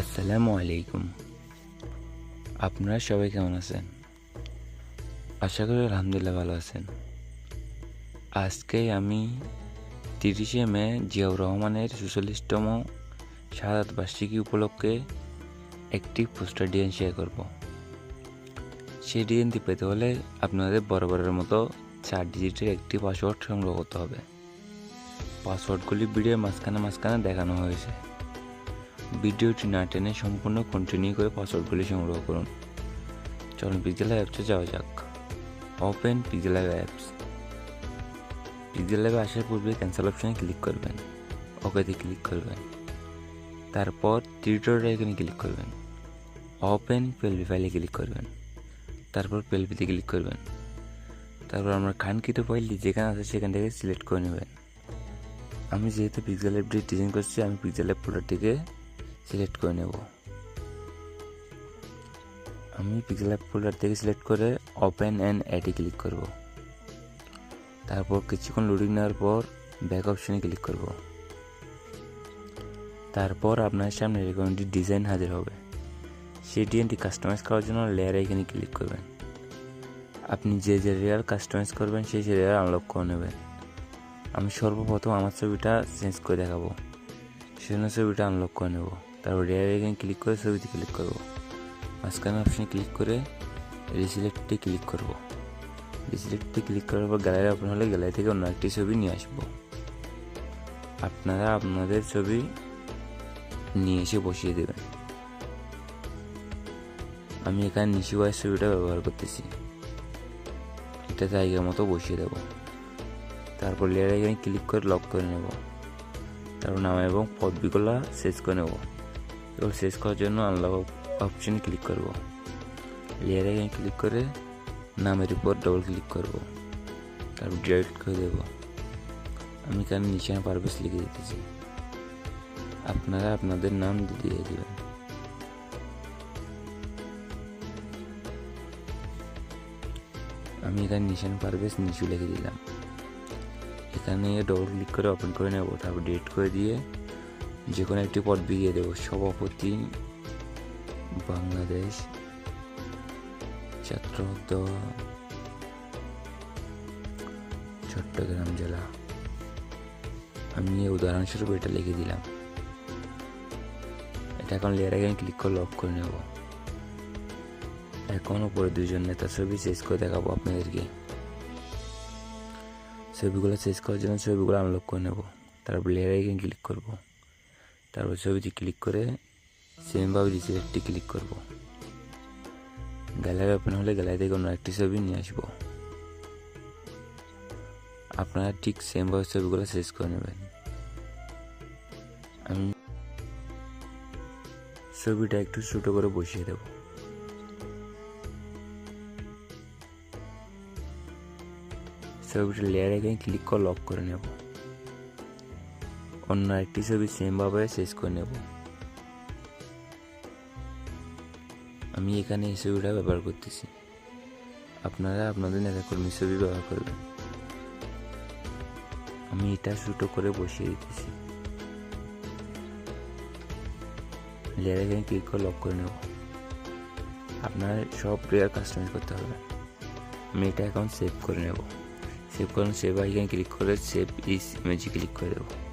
আসসালামু আলাইকুম। আপনারা সবাই কেমন আছেন? আশা করি আলহামদুলিল্লাহ ভালো আছেন। আজকে আমি তিরিশে মে জিয়াউর রহমানের সুচল্লিশতম শাহাদ বার্ষিকী উপলক্ষে একটি পোস্টার ডিজাইন শেয়ার করব। সেই ডিজাইনটি পেতে হলে আপনাদের বরাবরের মতো চার ডিজিটের একটি পাসওয়ার্ড সংগ্রহ করতে হবে। পাসওয়ার্ডগুলি ভিডিওর মাঝখানে মাঝখানে দেখানো হয়েছে। ভিডিওটি না টেনে সম্পূর্ণ কন্টিনিউ করে পাসওয়ার্ডগুলি সংগ্রহ করুন। চলুন পিক্সেল অ্যাপসে যাওয়া যাক। ওপেন পিক্সেল অ্যাপস পিক্সেল অ্যাপে আসার পূর্বে ক্যান্সেল অপশানে ক্লিক করবেন। ওকেতে ক্লিক করবেন। তারপর টিউটোরিয়াল এখানে ক্লিক করবেন। ওপেন পেলভি ফাইলে ক্লিক করবেন। তারপর পেলভিতে ক্লিক করবেন। তারপর আমরা খানকিত ফাইলটি যেখানে আছে সেখান থেকে সিলেক্ট করে নেবেন। আমি যেহেতু পিক্সেল অ্যাপটি ডিজাইন করছি, আমি পিক্সেল অ্যাপ ফোল্ডারটিকে সিলেক্ট করে নেব। আমি পিক্সেল অ্যাপ ফোল্ডার থেকে সিলেক্ট করে ওপেন অ্যান্ড অ্যাডে ক্লিক করব। তারপর কিছুক্ষণ লোডিং নেওয়ার পর ব্যাক অপশনে ক্লিক করব। তারপর আপনার সামনে এরকম একটি ডিজাইন হাজির হবে। সেই ডিজাইনটি কাস্টমাইজ করার জন্য লেয়ারে এখানে ক্লিক করবেন। আপনি যে যে লেয়ার কাস্টমাইজ করবেন, সেই সেই লেয়ার আনলক করে নেবেন। আমি সর্বপ্রথম আমার ছবিটা চেঞ্জ করে দেখাবো। সেজন্য ছবিটা আনলক করে নেব। তারপর রেয়ার এখানে ক্লিক করে ছবিতে ক্লিক করব। মাঝখানে অপশানে ক্লিক করে রিসিলেক্টে ক্লিক করব। রিসিলেক্টে ক্লিক করার পর গ্যালারি ওপেন হলে গ্যালারি থেকে অন্য একটি ছবি নিয়ে আসব। আপনারা আপনাদের ছবি নিয়ে এসে বসিয়ে দেবেন। আমি এখানে নিশি ওয়াইজ ছবিটা ব্যবহার করতেছি। এটা জায়গার মতো বসিয়ে দেবো। তারপর লেয়ার এখানে ক্লিক করে লক করে নেব। তারপর নাম এবং পদবিগুলো সেচ করে নেব। এবার শেষ করার জন্য আনলক অপশনে ক্লিক করব লেয়ার ক্লিক করে নামের উপর ডবল ক্লিক করব তারপর ডিরেক্ট করে দেব আমি এখানে নিশানা পারভেজ লিখে দিতেছি আপনারা আপনাদের নাম দিয়ে দেবেন আমি এখানে নিশান পারভেজ নিচু লিখে দিলাম এখানে ডবল ক্লিক করে ওপেন করে নেব তারপর ডেট করে দিয়ে যে কোনো একটি পদ বিয়ে দেবো। সভাপতি, বাংলাদেশ ছাত্র চট্টগ্রাম জেলা। আমি উদাহরণস্বরূপ এটা লিখে দিলাম। এটা এখন লেয়ার এখানে ক্লিক করে লক করে নেব। এখন উপরে দুজন নেতা ছবি শেষ করে দেখাবো আপনাদেরকে। ছবিগুলো শেষ করার জন্য ছবিগুলো আনলক করে নেব। তারপর লেয়ার ক্লিক করব। তারপর ছবিটি ক্লিক করে সেমভাবে রিসিলেক্টটি ক্লিক করব। গ্যালারি ওপেন হলে গ্যালারি থেকে অন্য একটি ছবি নিয়ে আসব। আপনারা ঠিক সেমভাবে ছবিগুলো শেষ করে নেবেন। আমি ছবিটা একটু ছোটো করে বসিয়ে দেবো। ছবিটা লেয়ার এখানে ক্লিক করে লক করে নেব। অন্য একটি ছবি সেমভাবে শেষ করে নেব। আমি এখানে এই ছবিটা ব্যবহার করতেছি। আপনারা আপনাদের নেতাকর্মী ছবি ব্যবহার করবেন। আমি এটা ছোটো করে বসিয়ে দিতেছি। লেয়ার এখানে ক্লিক করে লক করে নেব। আপনার সব প্লেয়ার কাস্টমাইজ করতে হবে। আমি এটা এখন সেভ করে নেব। সেভ করুন সেভ আইকনে ক্লিক করে সেভ ইস ইমেজে ক্লিক করে দেবো।